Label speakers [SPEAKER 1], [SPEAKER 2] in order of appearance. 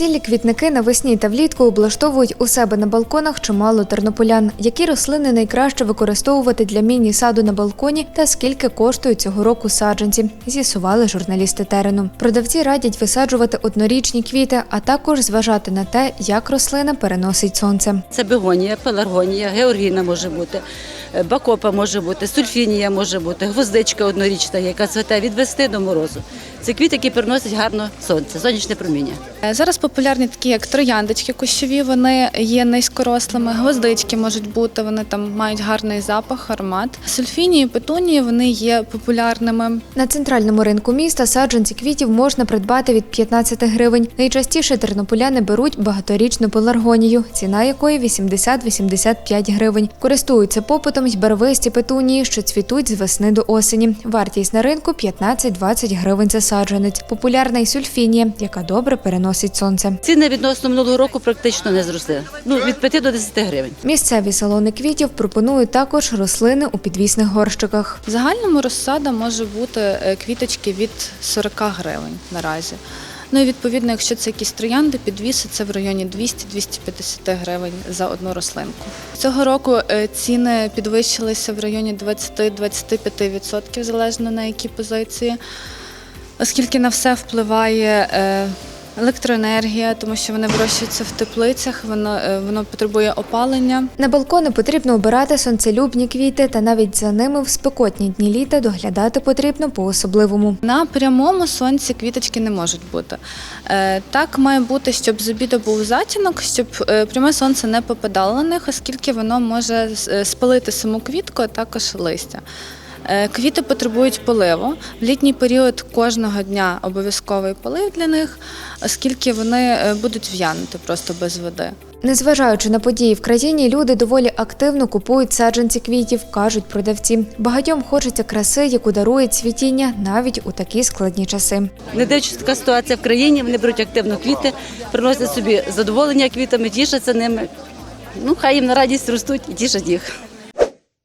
[SPEAKER 1] Весільні квітники навесні та влітку облаштовують у себе на балконах чимало тернополян. Які рослини найкраще використовувати для міні-саду на балконі та скільки коштують цього року саджанці, з'ясували журналісти терену. Продавці радять висаджувати однорічні квіти, а також зважати на те, як рослина переносить сонце.
[SPEAKER 2] Це бегонія, пеларгонія, георгіна може бути, е, бакопа може бути, сульфінія може бути, гвоздичка однорічна, яка цвете від весни до морозу. Це квіт, який переносить гарно сонце, сонячне проміння.
[SPEAKER 3] Е, Зараз популярні такі, як трояндочки кущові, вони є низькорослими, гвоздички можуть бути, вони там мають гарний запах, аромат. Сульфінії, петунії вони є популярними.
[SPEAKER 1] На центральному ринку міста саджанці квітів можна придбати від 15 гривень. Найчастіше тернополяни беруть багаторічну пеларгонію, ціна якої 80-85 гривень. Користуються попитом й барвисті петунії, що цвітуть з весни до осені. Вартість на ринку 15-20 гривень за саджанець. Популярна й сульфінія, яка добре переносить сонце.
[SPEAKER 2] Ціни відносно минулого року практично не зросли. Ну, від 5 до 10 гривень.
[SPEAKER 1] Місцеві салони квітів пропонують також рослини у підвісних горщиках.
[SPEAKER 3] В загальному розсада може бути е, квіточки від 40 гривень наразі. Ну і відповідно, якщо це якісь троянди, підвіси, це в районі 200-250 гривень за одну рослинку. Цього року е, ціни підвищилися в районі 20-25%, залежно на які позиції, оскільки на все впливає. Електроенергія, тому що вони вирощуються в теплицях, воно, е, воно потребує опалення.
[SPEAKER 1] На балкони потрібно обирати сонцелюбні квіти, та навіть за ними в спекотні дні літа доглядати потрібно по-особливому.
[SPEAKER 3] На прямому сонці квіточки не можуть бути. Е, Так має бути, щоб з обіду був затінок, щоб е, пряме сонце не попадало на них, оскільки воно може спалити саму квітку, а також листя. Е, Квіти потребують поливу. В літній період кожного дня обов'язковий полив для них, оскільки вони е, будуть в'янути просто без води.
[SPEAKER 1] Незважаючи на події в країні, люди доволі активно купують саджанці квітів, кажуть продавці. Багатьом хочеться краси, яку дарує цвітіння навіть у такі складні часи.
[SPEAKER 2] Не дивлячись така ситуація в країні, вони беруть активно квіти, приносять собі задоволення квітами, тішаться ними. Ну, хай їм на радість ростуть і тішать їх.